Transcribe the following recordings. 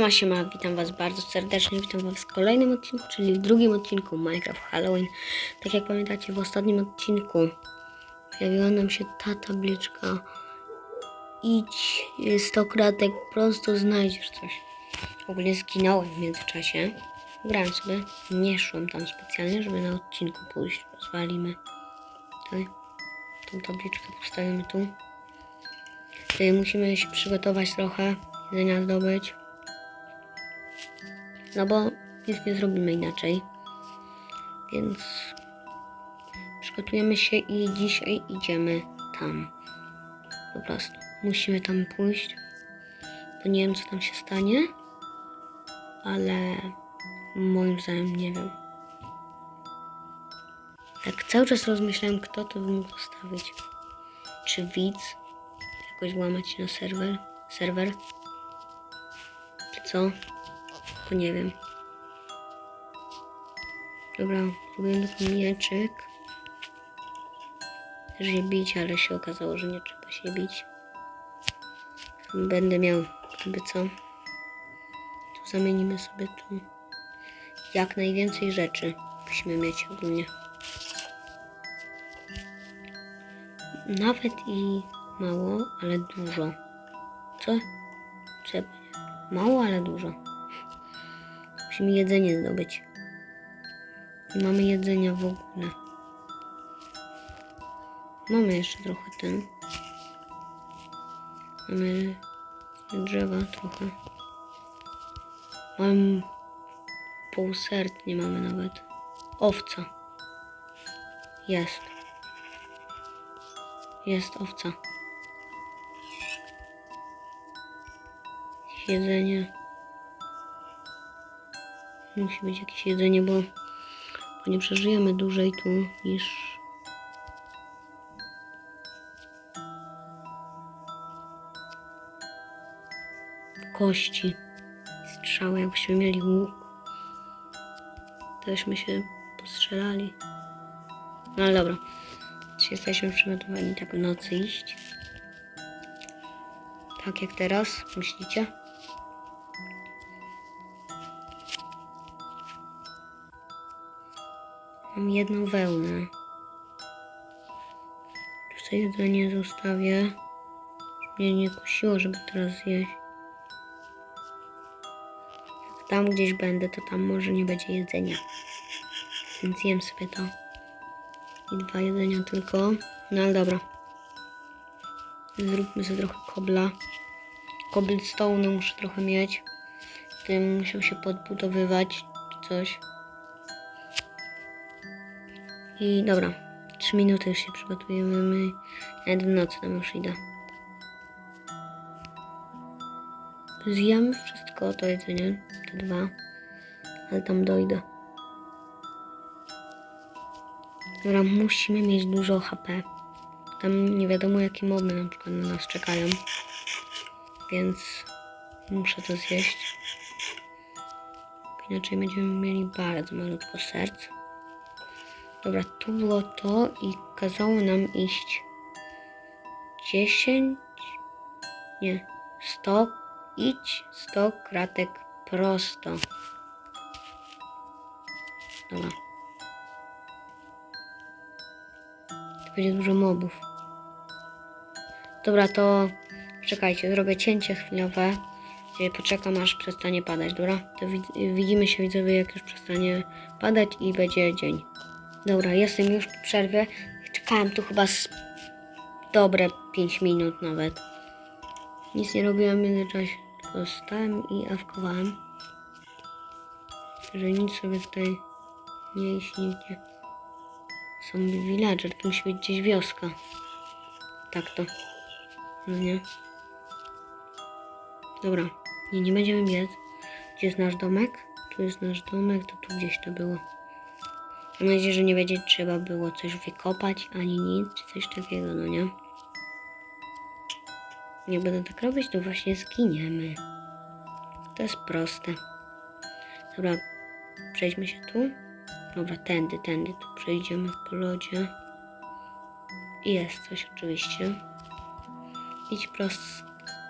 Siema, siema, witam was bardzo serdecznie, witam was w kolejnym odcinku, czyli w drugim odcinku Minecraft Halloween. Tak jak pamiętacie, w ostatnim odcinku pojawiła nam się ta tabliczka. Idź 100 kratek prosto, znajdziesz coś. Ogólnie zginąłem w międzyczasie. Grałem sobie, nie szłem tam specjalnie, żeby na odcinku pójść. Rozwalimy tutaj. Tą tabliczkę postawimy tu. Tutaj musimy się przygotować trochę, jedzenia zdobyć. No bo nic nie zrobimy inaczej. Więc przygotujemy się i dzisiaj idziemy tam. Po prostu. Musimy tam pójść. Bo nie wiem, co tam się stanie. Ale moim zdaniem nie wiem. Tak cały czas rozmyślałem, kto to by mógł zostawić. Czy widz? Jakoś włamać się na serwer? Serwer? Czy co? Nie wiem. Dobra, tylko mieczyk. Też je bić, ale się okazało, że nie trzeba się bić. Będę miał, gdyby co. Tu zamienimy sobie tu. Jak najwięcej rzeczy musimy mieć ogólnie. Nawet i mało, ale dużo. Co? Powiedziałem? Mało, ale dużo. Musimy jedzenie zdobyć. Nie mamy jedzenia w ogóle. Mamy jeszcze trochę ten. Mamy drzewa trochę. Mam pół serc, nie mamy nawet. Owca. Jest. Jest owca. Jedzenie. Musi być jakieś jedzenie, bo, bo nie przeżyjemy dłużej tu niż. Kości. Strzały, jakbyśmy mieli łuk. Tośmy się postrzelali. No ale dobra. Czy jesteśmy przygotowani tak w nocy iść? Tak jak teraz, myślicie? Mam jedną wełnę. Tutaj jedzenie zostawię. Mnie nie kusiło, żeby teraz zjeść. Jak tam gdzieś będę, to tam może nie będzie jedzenia. Więc jem sobie to. I dwa jedzenia tylko. No ale dobra. Zróbmy sobie trochę kobla. Cobblestone muszę trochę mieć. Tym musiał się podbudowywać czy coś. I dobra, 3 minuty już się przygotujemy. My nawet w nocy tam już idę. Zjem wszystko to jedzenie, te dwa, ale tam dojdę. Dobra, musimy mieć dużo HP. Tam nie wiadomo jakie moby na przykład na nas czekają. Więc muszę to zjeść. Inaczej będziemy mieli bardzo malutko serc. Dobra, tu było to i kazało nam iść 10, nie, 100, idź 100 kratek prosto. Dobra. Tu będzie dużo mobów. Dobra, to czekajcie, zrobię cięcie chwilowe. Poczekam aż przestanie padać, dobra? To wid- widzimy się widzowie jak już przestanie padać i będzie dzień. Dobra, jestem już po przerwie. Czekałem tu chyba z dobre 5 minut nawet. Nic nie robiłem w międzyczasie, tylko stałem i awkowałem. Że nic sobie tutaj nie iść nigdzie. Są villager, to musi być gdzieś wioska. Tak to. No nie. Dobra, nie, nie będziemy biec. Gdzie jest nasz domek? Tu jest nasz domek, to tu gdzieś to było. Mam nadzieję, że nie będzie trzeba było coś wykopać, ani nic, czy coś takiego, no nie? Nie będę tak robić, to właśnie zginiemy. To jest proste. Dobra, przejdźmy się tu. Dobra, tędy, tędy, tu przejdziemy po lodzie. I jest coś oczywiście. Idź prost,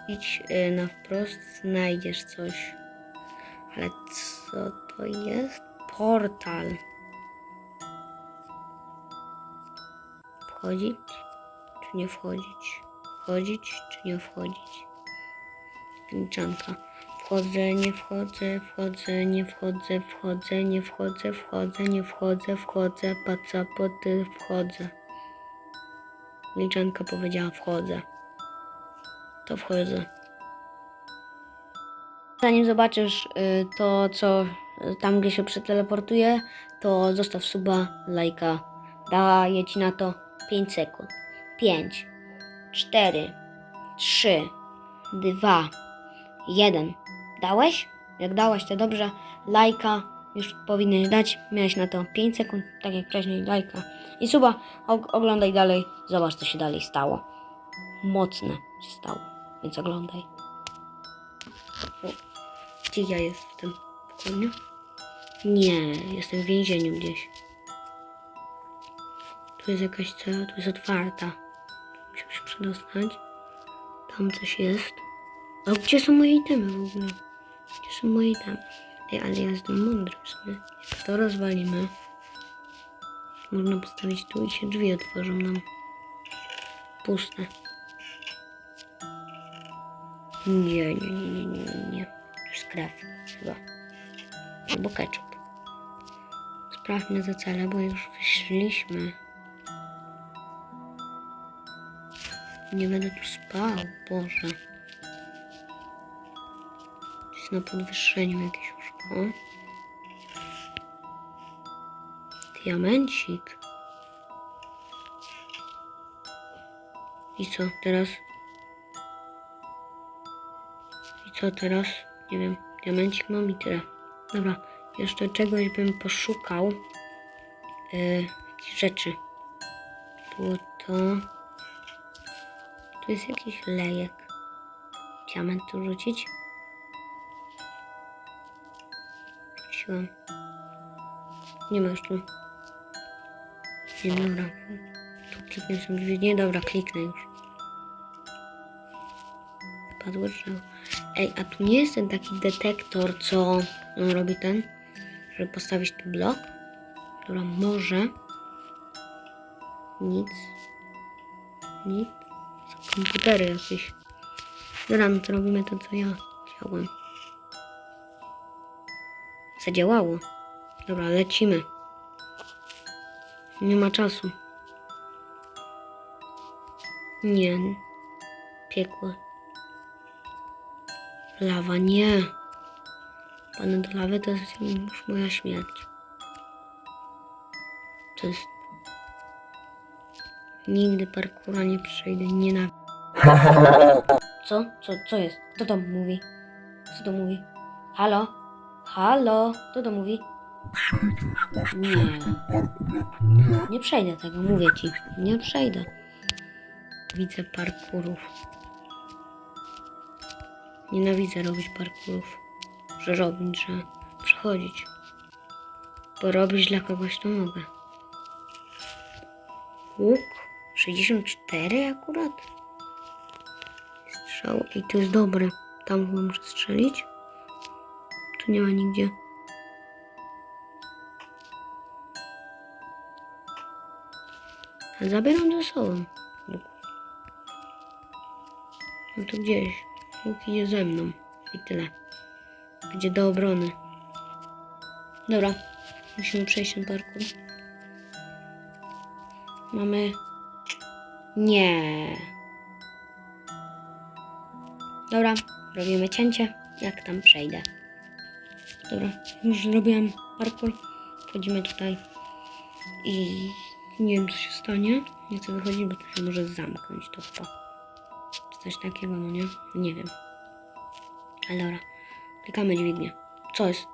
idź y, na wprost, znajdziesz coś. Ale co to jest? Portal. Wchodzić czy nie wchodzić? Wchodzić czy nie wchodzić? Milczanka. Wchodzę, nie wchodzę, wchodzę, nie wchodzę, wchodzę, nie wchodzę, wchodzę, nie wchodzę, wchodzę, paca, poty, wchodzę. Milczanka powiedziała wchodzę. To wchodzę. Zanim zobaczysz y, to, co y, tam, gdzie się przeteleportuje, to zostaw suba, lajka. Daję ci na to 5 sekund. 5, 4, 3, 2, 1. Dałeś? Jak dałeś, to dobrze. Lajka już powinieneś dać. Miałeś na to 5 sekund, tak jak wcześniej lajka. I suba, og- oglądaj dalej. Zobacz, co się dalej stało. Mocne się stało, więc oglądaj. O, gdzie ja jestem? W pokoju? Nie, jestem w więzieniu gdzieś. Tu jest jakaś cela, tu jest otwarta. Musimy się przedostać. Tam coś jest. A gdzie są moje itemy w ogóle? Gdzie są moje itemy? Ej, ale ja jestem mądry w sumie. Jak to rozwalimy, można postawić tu i się drzwi otworzą nam. Puste. Nie, nie, nie, nie, nie, nie, nie. Jest krew chyba. Albo ketchup. Sprawdźmy za cele, bo już wyszliśmy. Nie będę tu spał, Boże. Jest na podwyższeniu jakieś łóżko. Diamencik. I co teraz? I co teraz? Nie wiem. Diamencik mam i tyle. Dobra. Jeszcze czegoś bym poszukał. Yy, rzeczy. Było to. Tu jest jakiś lejek. Diament tu rzucić? Rzuciłam. Nie ma tu. Nie, dobra. Tu kliknę są drzwi. Nie, dobra, kliknę już. Padło drzewo. Ej, a tu nie jest ten taki detektor, co on robi ten, żeby postawić tu blok? Dobra, może. Nic. Nic. Komputery jakieś. Dobra, no to robimy to, co ja chciałem. Zadziałało. Dobra, lecimy. Nie ma czasu. Nie. Piekło. Lawa, nie. Panę do lawy to jest już moja śmierć. To jest... Nigdy parkura nie przejdę, nie na... Co? Co? Co jest? Kto to mówi? Co to mówi? Halo? Halo? Kto to mówi? Nie. Nie przejdę tego, mówię ci. Nie przejdę. Widzę parkurów. Nienawidzę robić parkurów. Że robić, że przechodzić. Bo robić dla kogoś to mogę. Łuk? 64 akurat? Strzał. I to jest dobre. Tam chyba muszę strzelić. Tu nie ma nigdzie. A zabieram ze sobą. No to gdzieś. Łuk idzie ze mną. I tyle. Będzie do obrony. Dobra. Musimy przejść ten parkour. Mamy... Nie. Dobra. Robimy cięcie. Jak tam przejdę. Dobra. Już zrobiłam parkour. Wchodzimy tutaj. I nie wiem co się stanie. Nie chcę wychodzić, bo tu się może zamknąć to chyba. Coś takiego, no nie? Nie wiem. Ale dobra. Klikamy dźwignię. Co jest?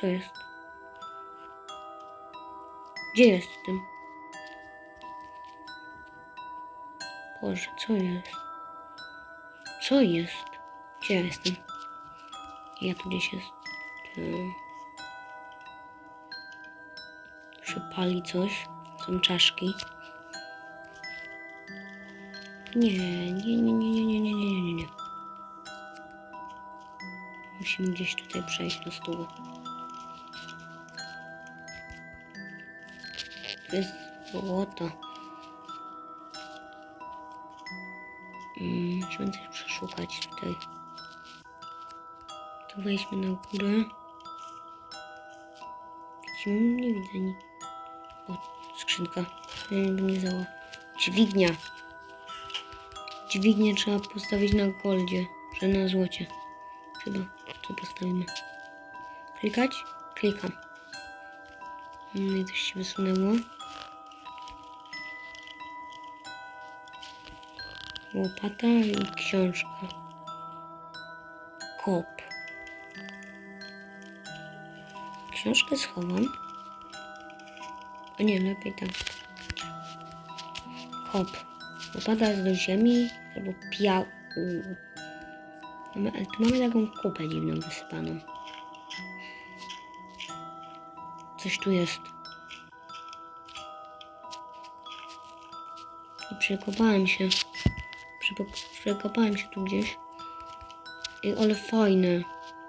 Co jest? Gdzie jest tym? Boże, co jest? Co jest? Gdzie ja jestem? Ja tu gdzieś jest. Hmm. Tu się pali coś. Są czaszki. Nie, nie, nie, nie, nie, nie, nie, nie, nie. Musimy gdzieś tutaj przejść na stół. Tu jest złoto. Musimy coś przeszukać tutaj. Tu wejdźmy na górę. Widzimy? Nie widzę nic. O, skrzynka. Ja bym nie zała. Dźwignia. Dźwignię trzeba postawić na goldzie, że na złocie. Chyba. Tu postawimy. Klikać? Klikam. No i coś się wysunęło. Łopata i książka. Kop. Książkę schowam. O nie, lepiej tak. Kop. Łopata jest do ziemi albo piału. Mamy, tu mamy taką kupę dziwną wysypaną. Coś tu jest. I przekopałem się. Przepo- Przekopałem się tu gdzieś. I ale fajne.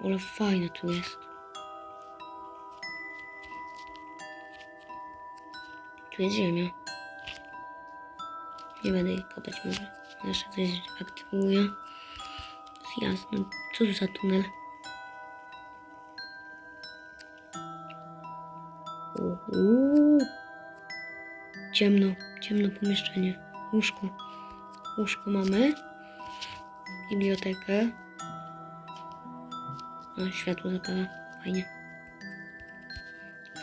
Ale fajne tu jest. Tu jest ziemia. Nie będę jej kopać może. Jeszcze coś aktywuję. Jasno. Co za tunel? Uuu. Ciemno, ciemno pomieszczenie. Łóżko. Łóżko mamy. Bibliotekę. O, światło zapala. Fajnie.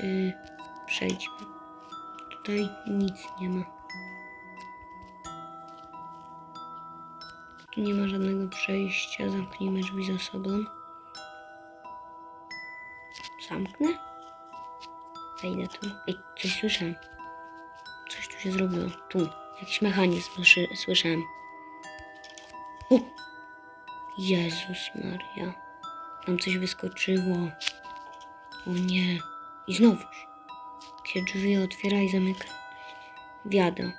Yy, przejdźmy. Tutaj nic nie ma. Tu nie ma żadnego przejścia. Zamknijmy drzwi za sobą. Zamknę? Wejdę tu. Ej, coś słyszałem. Coś tu się zrobiło. Tu. Jakiś mechanizm słyszałem. O! Jezus Maria. Tam coś wyskoczyło. O nie. I znowuż. Jakie drzwi otwiera i zamyka. Wiadro.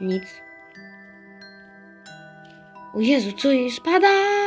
Nic. O Jezu, co jej spada?